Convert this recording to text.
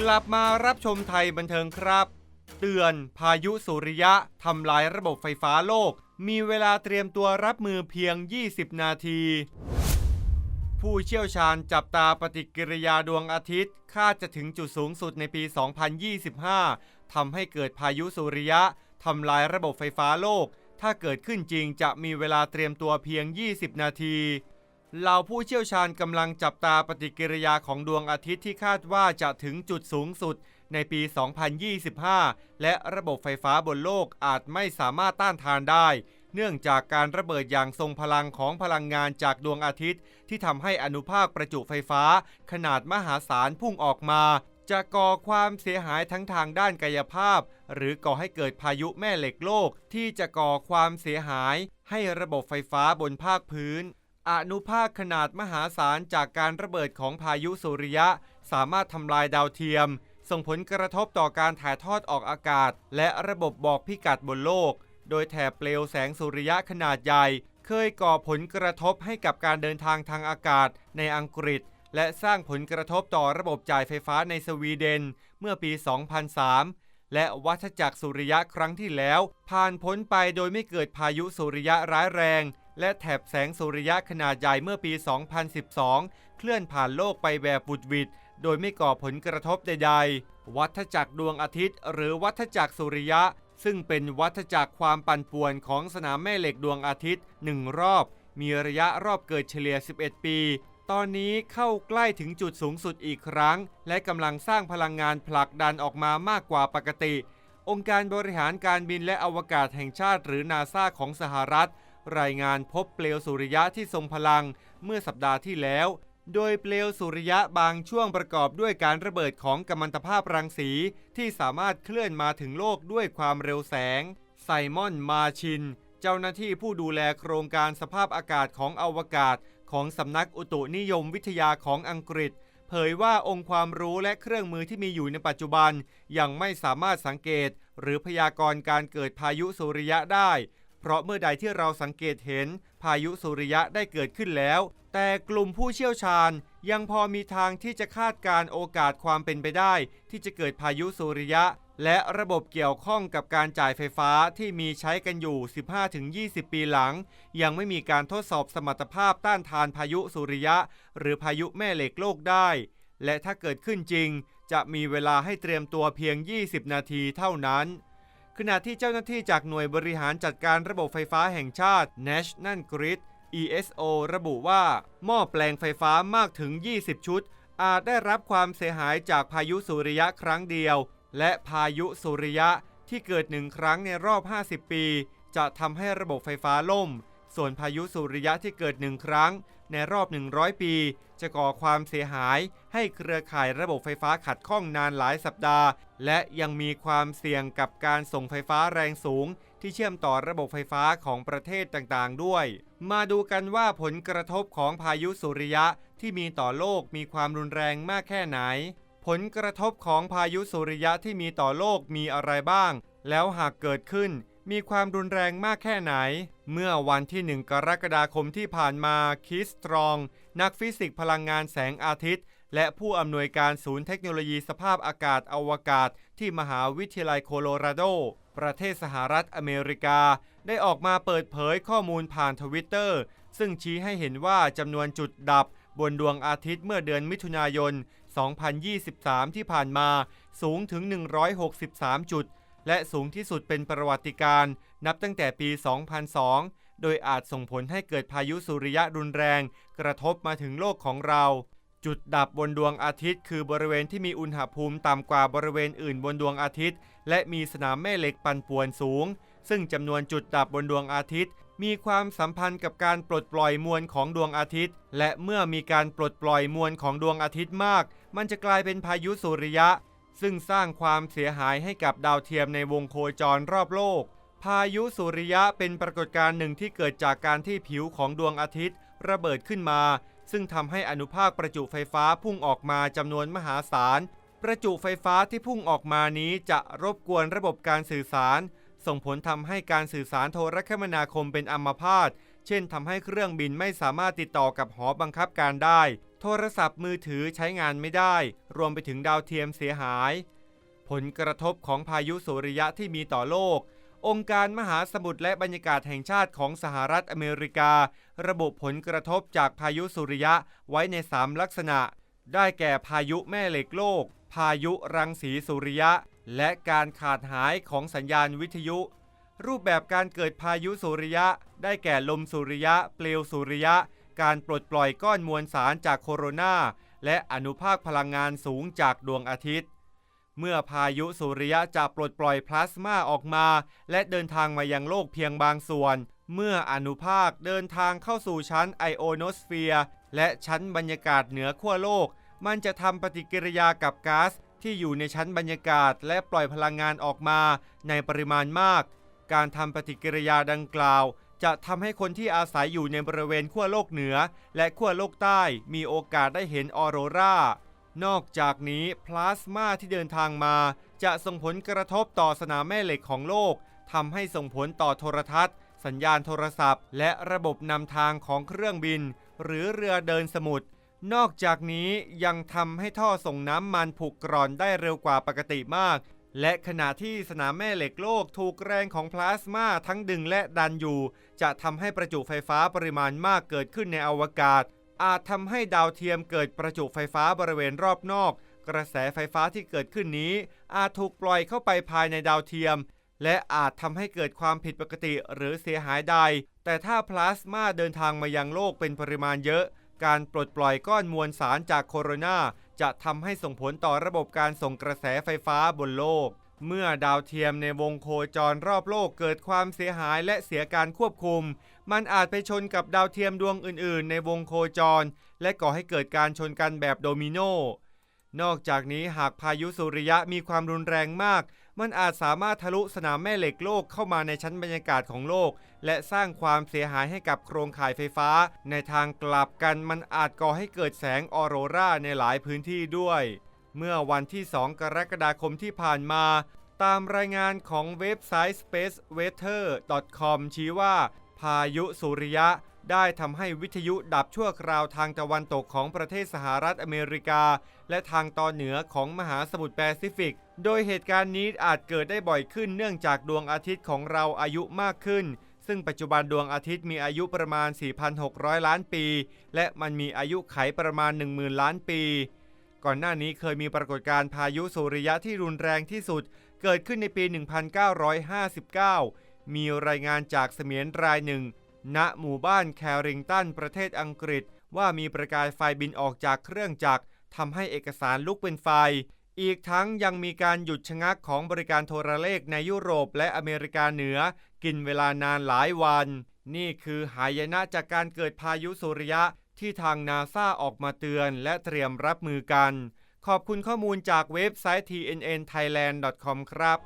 กลับมารับชมไทยบันเทิงครับ เตือนพายุสุริยะทำลายระบบไฟฟ้าโลก มีเวลาเตรียมตัวรับมือเพียง 20 นาที ผู้เชี่ยวชาญจับตาปฏิกิริยาดวงอาทิตย์ คาดจะถึงจุดสูงสุดในปี 2025 ทำให้เกิดพายุสุริยะทำลายระบบไฟฟ้าโลก ถ้าเกิดขึ้นจริงจะมีเวลาเตรียมตัวเพียง 20 นาที เหล่าผู้เชี่ยวชาญกำลังจับตาปฏิกิริยาของดวงอาทิตย์ที่คาดว่าจะถึงจุดสูงสุดในปี 2025 และระบบไฟฟ้าบนโลกอาจไม่สามารถต้านทานได้ เนื่องจากการระเบิดอย่างทรงพลังของพลังงานจากดวงอาทิตย์ ที่ทำให้อนุภาคประจุไฟฟ้า ขนาดมหาศาลพุ่งออกมา จะก่อความเสียหายทั้งทางด้านกายภาพ หรือก่อให้เกิดพายุแม่เหล็กโลก ที่จะก่อความเสียหาย ให้ระบบไฟฟ้าบนภาคพื้น อนุภาคขนาดมหาศาลจากการระเบิดของพายุสุริยะ สามารถทำลายดาวเทียม ส่งผลกระทบต่อการถ่ายทอดออกอากาศ และระบบบอกพิกัดบนโลก โดยแถบเปลวแสงสุริยะขนาดใหญ่ เคยก่อผลกระทบให้กับการเดินทางทางอากาศในอังกฤษ และสร้างผลกระทบต่อระบบจ่ายไฟฟ้าในสวีเดน เมื่อปี 2003และวัฏจักรสุริยะครั้งที่แล้ว ผ่านพ้นไปโดยไม่เกิดพายุสุริยะร้ายแรง และแถบแสงสุริยะขนาดใหญ่เมื่อปี 2012 เคลื่อนผ่านโลกไปแบบบุดวิดโดยไม่ก่อผลกระทบใดๆ วัฏจักรดวงอาทิตย์ หรือวัฏจักรสุริยะ ซึ่งเป็นวัฏจักรความปั่นป่วนของสนามแม่เหล็กดวงอาทิตย์หนึ่งรอบ มีระยะรอบเกิดเฉลี่ย 11 ปี ตอนนี้เข้าใกล้ถึงจุดสูงสุดอีกครั้ง และกำลังสร้างพลังงานผลักดันออกมามากกว่าปกติ องค์การบริหารการบินและอวกาศแห่งชาติหรือนาซาของสหรัฐ รายงานพบเปลวสุริยะที่ทรงพลังเมื่อสัปดาห์ที่แล้ว โดยเปลวสุริยะบางช่วงประกอบด้วยการระเบิดของกัมมันตภาพรังสี ที่สามารถเคลื่อนมาถึงโลกด้วยความเร็วแสง ไซมอนมาชิน เจ้าหน้าที่ผู้ดูแลโครงการสภาพอากาศของอวกาศ ของสำนักอุตุนิยมวิทยาของอังกฤษเผยว่าองค์ความรู้และเครื่องมือที่มีอยู่ในปัจจุบัน ยังไม่สามารถสังเกต หรือพยากรณ์การเกิดพายุสุริยะได้ เพราะเมื่อใดที่เราสังเกตเห็นพายุสุริยะได้เกิดขึ้นแล้ว แต่กลุ่มผู้เชี่ยวชาญยังพอมีทางที่จะคาดการโอกาสความเป็นไปได้ ที่จะเกิดพายุสุริยะ และระบบเกี่ยวข้องกับการจ่ายไฟฟ้าที่มีใช้กันอยู่ 15-20 ปีหลัง ยังไม่มีการทดสอบสมรรถภาพต้านทานพายุสุริยะ หรือพายุแม่เหล็กโลกได้ และถ้าเกิดขึ้นจริง จะมีเวลาให้เตรียมตัวเพียง 20 นาทีเท่านั้น ขณะที่เจ้าหน้าที่จากหน่วยบริหารจัดการระบบไฟฟ้าแห่งชาติ National Grid ESO ระบุว่า หม้อแปลงไฟฟ้ามากถึง 20 ชุด อาจได้รับความเสียหายจากพายุสุริยะครั้งเดียว และพายุสุริยะที่เกิดหนึ่งครั้งในรอบ 50 ปี จะทำให้ระบบไฟฟ้าล่ม ส่วนพายุสุริยะที่เกิดหนึ่งครั้ง ในรอบ 100 ปี จะก่อความเสียหายให้เครือข่ายระบบไฟฟ้าขัดข้องนานหลายสัปดาห์ และยังมีความเสี่ยงกับการส่งไฟฟ้าแรงสูง ที่เชื่อมต่อระบบไฟฟ้าของประเทศต่างๆ ด้วย มาดูกันว่าผลกระทบของพายุสุริยะที่มีต่อโลกมีความรุนแรงมากแค่ไหน ผลกระทบของพายุสุริยะที่มีต่อโลกมีอะไรบ้าง แล้วหากเกิดขึ้น มีความรุนแรงมากแค่ไหน เมื่อวันที่ 1 กรกฎาคมที่ผ่านมาคิสตรอง นักฟิสิกส์พลังงานแสงอาทิตย์ และผู้อำนวยการศูนย์เทคโนโลยีสภาพอากาศอวกาศ ที่มหาวิทยาลัยโคโลราโด ประเทศสหรัฐอเมริกา ได้ออกมาเปิดเผยข้อมูลผ่านทวิตเตอร์ ซึ่งชี้ให้เห็นว่าจำนวนจุดดับบนดวงอาทิตย์เมื่อเดือนมิถุนายน 2023 ที่ผ่านมาสูงถึง 163 จุด และสูงที่สุดเป็นประวัติการนับตั้งแต่ปี 2002 โดยอาจส่งผลให้เกิดพายุสุริยะรุนแรง กระทบมาถึงโลกของเรา จุดดับบนดวงอาทิตย์ คือบริเวณที่มีอุณหภูมิต่ำกว่าบริเวณอื่นบนดวงอาทิตย์ และมีสนามแม่เหล็กปั่นป่วนสูง ซึ่งจำนวนจุดดับบนดวงอาทิตย์ มีความสัมพันธ์กับการปลดปล่อยมวลของดวงอาทิตย์ และเมื่อมีการปลดปล่อยมวลของดวงอาทิตย์มาก มันจะกลายเป็นพายุสุริยะ ซึ่งสร้างความเสียหายให้กับดาวเทียมในวงโคจรรอบโลก พายุสุริยะเป็นปรากฏการณ์หนึ่งที่เกิดจากการที่ผิวของดวงอาทิตย์ ระเบิดขึ้นมา ซึ่งทำให้อนุภาคประจุไฟฟ้าพุ่งออกมาจำนวนมหาศาล ประจุไฟฟ้าที่พุ่งออกมานี้จะรบกวนระบบการสื่อสาร ส่งผลทำให้การสื่อสารโทรคมนาคมเป็นอัมพาต เช่นทำให้เครื่องบินไม่สามารถติดต่อกับหอบังคับการได้ โทรศัพท์มือถือใช้งานไม่ได้ รวมไปถึงดาวเทียมเสียหาย ผลกระทบของพายุสุริยะที่มีต่อโลก องค์การมหาสมุทรและบรรยากาศแห่งชาติของสหรัฐอเมริกา ระบุผลกระทบจากพายุสุริยะไว้ใน 3 ลักษณะ ได้แก่พายุแม่เหล็กโลก พายุรังสีสุริยะ และการขาดหายของสัญญาณวิทยุ รูปแบบการเกิดพายุสุริยะ ได้แก่ลมสุริยะ เปลวสุริยะ การปลดปล่อยก้อนมวลสารจากโคโรนาและอนุภาคพลังงานสูงจากดวงอาทิตย์ เมื่อพายุสุริยะจะปลดปล่อยพลาสมาออกมา และเดินทางมายังโลกเพียงบางส่วน เมื่ออนุภาคเดินทางเข้าสู่ชั้นไอโอโนสเฟียร์และชั้นบรรยากาศเหนือขั้วโลก มันจะทำปฏิกิริยากับก๊าซที่อยู่ในชั้นบรรยากาศและปล่อยพลังงานออกมาในปริมาณมาก การทำปฏิกิริยาดังกล่าว จะทำให้คนที่อาศัยอยู่ในบริเวณขั้วโลกเหนือ และขั้วโลกใต้มีโอกาสได้เห็นออโรรานอกจากนี้พลาสมาที่เดินทางมา จะส่งผลกระทบต่อสนามแม่เหล็กของโลกทำให้ส่งผลต่อโทรทัศน์ สัญญาณโทรศัพท์ และระบบนำทางของเครื่องบิน หรือเรือเดินสมุทรนอกจากนี้ยังทำให้ท่อส่งน้ำมันผุกร่อนได้เร็วกว่าปกติมาก และขณะที่สนามแม่เหล็กโลกถูกแรงของพลาสมาทั้งดึงและดันอยู่ จะทำให้ประจุไฟฟ้าปริมาณมากเกิดขึ้นในอวกาศ อาจทำให้ดาวเทียมเกิดประจุไฟฟ้าบริเวณรอบนอก กระแสไฟฟ้าที่เกิดขึ้นนี้ อาจถูกปล่อยเข้าไปภายในดาวเทียม และอาจทำให้เกิดความผิดปกติหรือเสียหายใด แต่ถ้าพลาสมาเดินทางมายังโลกเป็นปริมาณเยอะ การปลดปล่อยก้อนมวลสารจากโคโรนาจะทำให้ส่งผลต่อระบบการส่งกระแสไฟฟ้าบนโลก เมื่อดาวเทียมในวงโคจรรอบโลกเกิดความเสียหายและเสียการควบคุม มันอาจไปชนกับดาวเทียมดวงอื่น ๆ ในวงโคจร และก่อให้เกิดการชนกันแบบโดมิโนนอกจากนี้หากพายุสุริยะมีความรุนแรงมาก มันอาจสามารถทะลุสนามแม่เหล็กโลกเข้ามาในชั้นบรรยากาศของโลก และสร้างความเสียหายให้กับโครงข่ายไฟฟ้า ในทางกลับกันมันอาจก่อให้เกิดแสงออโรราในหลายพื้นที่ด้วย เมื่อวันที่ 2 กรกฎาคมที่ผ่านมา ตามรายงานของเว็บไซต์ spaceweather.com ชี้ว่า พายุสุริยะ ได้ทำให้วิทยุดับชั่วคราวทางตะวันตกของประเทศสหรัฐอเมริกา และทางตอนเหนือของมหาสมุทรแปซิฟิก โดยเหตุการณ์นี้อาจเกิดได้บ่อยขึ้นเนื่องจากดวงอาทิตย์ของเราอายุมากขึ้น ซึ่งปัจจุบันดวงอาทิตย์มีอายุประมาณ 4,600 ล้านปี และมันมีอายุไขประมาณ 10,000 ล้านปี ก่อนหน้านี้เคยมีปรากฏการณ์พายุสุริยะที่รุนแรงที่สุด เกิดขึ้นในปี 1959 มีรายงานจากเสมียนรายหนึ่ง ณหมู่บ้านแคริงตันประเทศอังกฤษ ว่ามีประกายไฟบินออกจากเครื่องจักรทำให้เอกสารลุกเป็นไฟ อีกทั้งยังมีการหยุดชะงักของบริการโทรเลขในยุโรปและอเมริกาเหนือ กินเวลานานหลายวัน นี่คือหายนะจากการเกิดพายุสุริยะที่ทางนาซาออกมาเตือนและเตรียมรับมือกัน ขอบคุณข้อมูลจากเว็บไซต์ tnnthailand.com ครับ